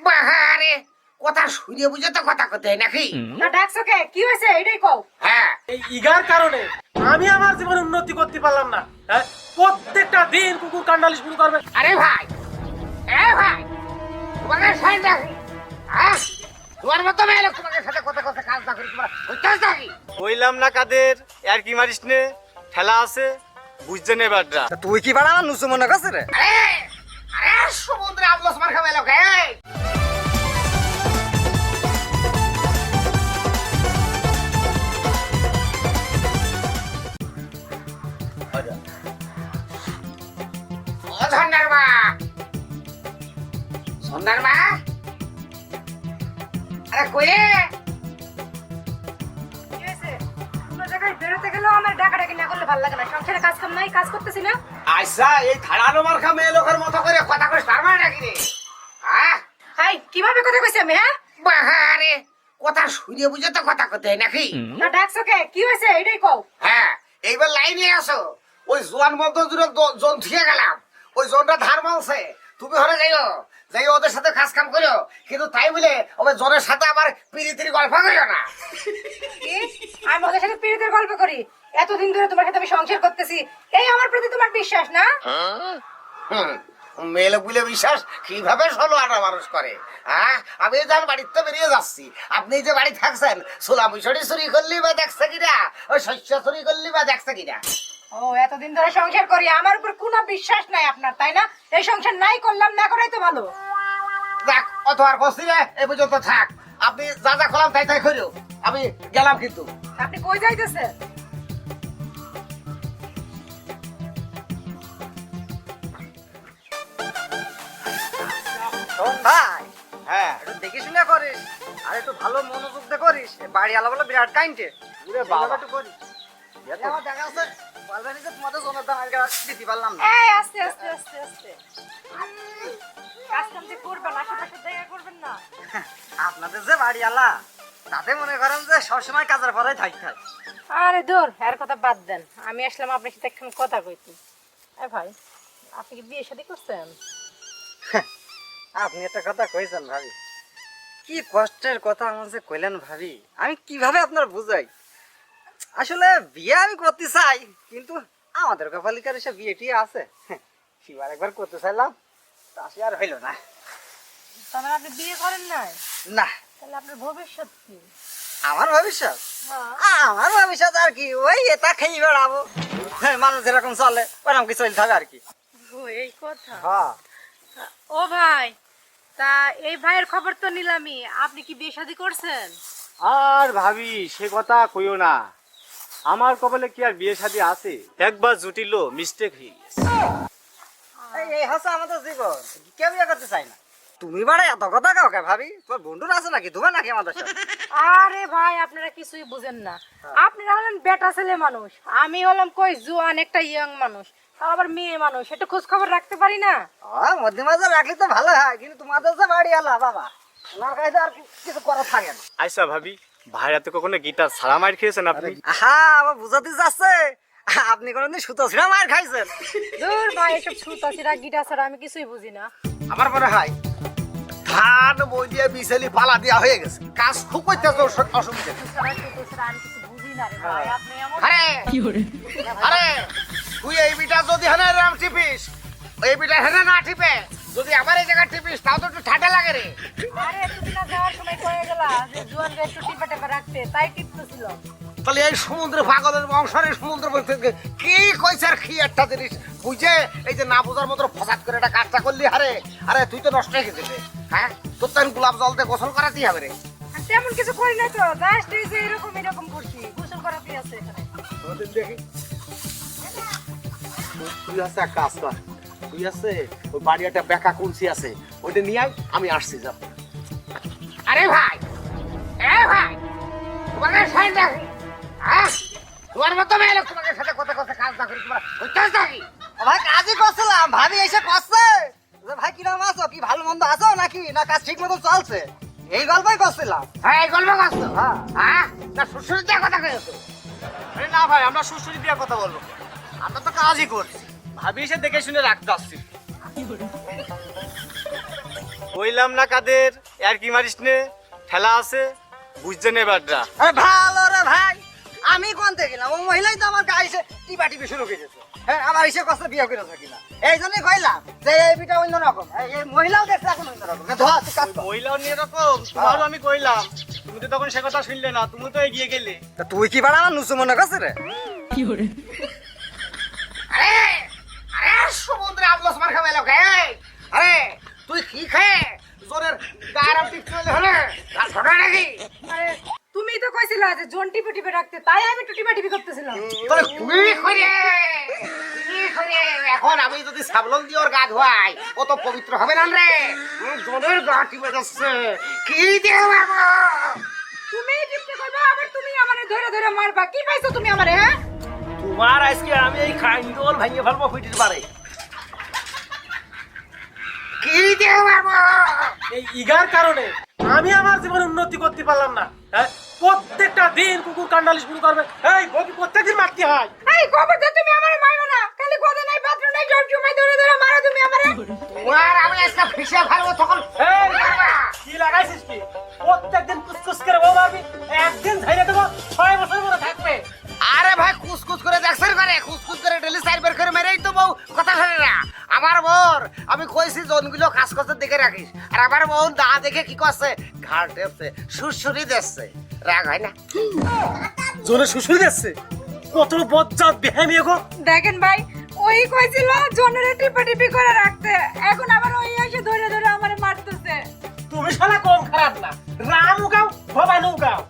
বাহারে কথা শুনে বুঝে তো কথা কতে নাকি? না ডাকছো কে? কি হয়েছে? এটাই কও। হ্যাঁ। এই ইগার কারণে আমি আমার জীবনে উন্নতি করতে পারলাম না হ্যাঁ? প্রত্যেকটা দিন কুকুর কান্ডালি শুরু করবে। আরে ভাই এ ভাই তোমাকে সাইড রাখি হ্যাঁ? তোমার মতো মেয়ে লোক তোমাকে সাথে কথা কথা কাজ না করি তোমার হইতেছ নাকি? কইলাম না কাদের আর কি মারিস নে? ঠেলা আছে বুঝতে নে বাডরা তুই কি বাড়া নুসু মনে করছিস রে? আরে আরে সমুদ্রে আমলস মার খাবে লোক এই! ও ঝন্ডার মা। মা। আরে কইরে কি হয়েছে? কোনো জায়গায় বেরোতে গেলেও আমার ডাকাডাকি না করলে ভালো লাগে না। সংসারে কাজ কাম নাই কাজ করতেছি না। আইসা এই ধারালো মার মেয়ে লোকের মতো করে কথা কইস তার নাকি রে? হ্যাঁ? কীভাবে কথা কইছি আমি হ্যাঁ? বাহারে কথা শুনে বুঝে তো কথা হয় নাকি? না ডাকছো কে? কি হয়েছে? এটাই কও। হ্যাঁ এইবার লাইনে আসো। ওই জোয়ান মধ্য জুড়ে জন থুয়ে গেলাম। ওই জনটা ধার মালছে তুমি হলে যাইও। যাই ওদের সাথে কাজ কাম করো কিন্তু তাই বলে ওই জনের সাথে আবার পিড়ি তিরি গল্প করিও না। আমি ওদের সাথে পীড়িতের গল্প করি? এতদিন ধরে তোমার সাথে আমি সংসার করতেছি। এই আমার প্রতি তোমার বিশ্বাস না? হুম, মেয়ে বিশ্বাস কীভাবে ষোলো মানুষ করে? হ্যাঁ আমি যার বাড়িতে তো বেরিয়ে যাচ্ছি। আপনি যে বাড়ি থাকছেন সোলা মুসড়ি চুরি করলি বা দেখছে কিনা? ওই শস্য চুরি করলি বা দেখছে কিনা? ও এতদিন ধরে সংসার করি আমার উপর কোনো বিশ্বাস নাই আপনার তাই না? এই সংসার নাই করলাম না করাই তো ভালো। দেখ অত আর বসি রে এ পর্যন্ত থাক। আপনি যা যা খোলাম তাই তাই করিও। আমি গেলাম কিন্তু। আপনি কই যাইতেছেন? ভাই হ্যাঁ একটু দেখে শুনে করিস আর একটু ভালো মনোযোগ দিয়ে করিস। বাড়ি আলা বলে বিরাট কাইন্টে ওরে বাবা। একটু করিস। দেখা আছে। বলবেন যে তোমাদের জন্য দাম আজকে দিতে পারলাম না এই আস্তে আস্তে আস্তে আস্তে। কাজ কাম যে করবেন আশেপাশে দেখা করবেন না। আপনাদের যে বাড়ি আলা তাতে মনে করেন যে সবসময় কাজের পরে থাকতে হয়। আরে দূর এর কথা বাদ দেন। আমি আসলাম আপনার সাথে একখান কথা কইতে। এ ভাই আপনি কি বিয়ে শাদী করছেন? আপনি একটা কথা কইছেন ভাবি। কি কষ্টের কথা আমার যে কইলেন ভাবি আমি কীভাবে আপনার বুঝাই? আসলে বিয়ে আমি করতে চাই কিন্তু আমাদের কপালিকার এসে বিয়ে টিয়ে আছে। সেবার একবার করতে চাইলাম তা সে আর হইল না। তাহলে আপনি বিয়ে করেন নাই? না। তাহলে আপনার ভবিষ্যৎ কি? আমার ভবিষ্যৎ? হ্যাঁ। আমার ভবিষ্যৎ আর কি ওই এটা খেয়ে বেড়াবো। হ্যাঁ, মানুষ যেরকম চলে ওরকম কি চলতে হবে আর কি। এই কথা? হ্যাঁ। ও ভাই তা এই ভাইয়ের খবর তো নিলামই। আপনি কি বিয়ে শাদী করছেন? আর ভাবি সে কথা কইও না। আমার কপালে কি আর বিয়ে শাদী আছে? একবার জুটিল মিস্টেক হয়ে গেছে। এই এই হচ্ছে আমাদের জীবন। কেউ বিয়ে করতে চাই না। তুমি বাড়া এত কথা কাউকে ভাবি? তোর বন্ধুরা আছে নাকি? তুমি নাকি আমাদের সাথে? আরে ভাই আপনারা কিছুই বুঝেন না। আপনারা হলেন বেটা ছেলে মানুষ। আমি হলাম কই জোয়ান একটা ইয়ং মানুষ। তাও আবার মেয়ে মানুষ একটু খোঁজ খবর রাখতে পারি না? মধ্যে মাঝে রাখলে তো ভালো হয় কিন্তু তোমাদের যে বাড়ি আলা বাবা ওনার কাছে আর কিছু করা থাকে না। আইসা ভাবি ভাইরা তো কখনো গিটার ছাড়া মার খেয়েছেন আপনি? হা আমার বুঝাতে যাচ্ছে। আপনি কোনোদিন সুতো ছিঁড়া মার খাইছেন? দূর ভাই এসব ছুতা ছিড়া গিটা ছাড়া আমি কিছুই বুঝি না। আমার মনে হয় ধান বই দিয়ে বিছেলি পালা দেওয়া হয়ে গেছে। কাজ খুব করতে তো অসুবিধা। নেই। ছাড়া ছুতো ছাড়া আমি কিছু বুঝি না রে ভাই। আপনি এমন আরে! আরে! তুই এই বিটা যদি হেনে রাম টিপিস এই বিটা হেনে না টিপে। যদি আমার এই জায়গা টিপিস তাও তো একটু ঠান্ডা লাগে রে। আরে এতদিন আর যাওয়ার সময় কয়ে গেলা যে জোয়ানকে একটু টিপা টেপা রাখতে তাই টিপতেছিল। তাহলে এই সমুদ্র পাগলের বংশের এই সমুদ্র বলতে কি কইছে আর কি একটা জিনিস? বুঝে এই যে না বোঝার মতো ফসাদ করে একটা কাজটা করলি আরে আরে তুই তো নষ্ট হয়ে গেছিস রে। হ্যাঁ? তোর তো গোলাপ জল দিয়ে গোসল করাতেই হবে রে। আর তেমন কিছু করি না তো জাস্ট এই যে এরকম এরকম করছি গোসল করাতে আছে এখানে। দেখি। তুই আছে এক কাজ কর তুই আছে? ওই বাড়ি একটা বেকা কুলসি আছে। ওইটা নিয়ে আমি আসছি যাও। আরে ভাই! এ ভাই! তোমাকে সাইড রাখি তোমার মতো মেয়ে লোক তোমাকে সাথে কথা কথা কাজ না করি তোমার হইতেছ নাকি? ও ভাই কাজই করছিলাম ভাবি এসে করছে। ভাই কিরম আছো? কি ভালো মন্দ আছো নাকি? না কাজ ঠিক মতো চলছে? এই গল্পই করছিলাম। হ্যাঁ এই গল্প কাজ হ্যাঁ। হ্যাঁ? না শ্বশুর দিয়ে কথা কয়েছো আরে না ভাই আমরা শ্বশুরি দিয়ে কথা বলব। আমরা তো কাজই করছি। ভাবি এসে দেখে শুনে রাখতে আসছি কইলাম না কাদের আর কি মারিস নে? ঠেলা আছে বুঝছে নে বাডরা আরে ভালো রে ভাই আমি কোনতে গেলাম? ও মহিলাই তো আমার গায়ে এসে টিপা টিপি শুরু করে দিয়েছে হ্যাঁ আমার এসে কষ্ট বিয়ে করে থাকি না এই জন্যই কইলাম যে এই বিটা অন্য রকম এই- এই মহিলাও দেখছে এখন অন্য রকম তুই কাজ মহিলাও নিয়ে রকম তোমারও আমি কইলাম। তুমি তো তখন সে কথা শুনলে না তুমি তো এগিয়ে গেলে। তুই কি বাড়া আমার নুসু মনে করছিস রে? কি আরে আরে সমুদ্রে আমলস মার খাবে লোকে আরে তুই কি খায়? জোরের গারাম টিপ হলে গাল নাকি? তুমি তো কইছিলা যে জোন টিপে টিপে রাখতে তাই আমি একটু টিপা টিপি করতেছিলাম। তোরে করে এখন আমি যদি সাবলন দিয়ে ওর গা ধোয়াই ও তো পবিত্র হবে না রে। উম, গা টিপে যাচ্ছে। কি দেব তুমি টিপতে কইবা আবার তুমি আমারে ধরে ধরে মারবা। কি পাইছো তুমি আমারে হ্যাঁ? তোমার আজকে আমি এই খাইন্দল ভাঙিয়ে ফেলব ফিটির পারে এই ইগার কারণে আমি আমার জীবনে উন্নতি করতে পারলাম না হ্যাঁ? প্রত্যেকটা দিন কুকুর কান্ডালি শুরু করবে। এই বকি প্রত্যেকদিন মারতে হয়। এই খবরদার তুমি আমারে মারো না। খালি কথা নাই পাত্র নাই সব সময় ধরে ধরে মারো তুমি আমারে। তোমার আমি আজকে ফিসে ফেলব তখন। এই কি লাগাইছিস কি? প্রত্যেকদিন কুসকুস করে বউ মারবি একদিন ঝাইরে দেবো ছয় বছর পরে থাকবে। আরে ভাই কুসকুস করে দেখছেন করে কুসকুস করে ডেলি সাইড বের করে মেরেই তো বউ কথা শুনে না। আমার বোর আমি কইছি জনগুলো কাজ করতে দেখে রাখিস। আর আমার বউ দা দেখে কি করছে? ঘাট দেখছে সুরসুরি দেখছে রাগ হয় না? জোরে শুশুরি যাচ্ছে কত বজ্জাত বেহামি গো দেখেন ভাই ওই কইছিল জনের টিপা টিপি করে রাখতে। এখন আবার ওই এসে ধরে ধরে আমারে মারতেছে। তুমি শালা কম খারাপ না। রামও গাও ভবানও গাও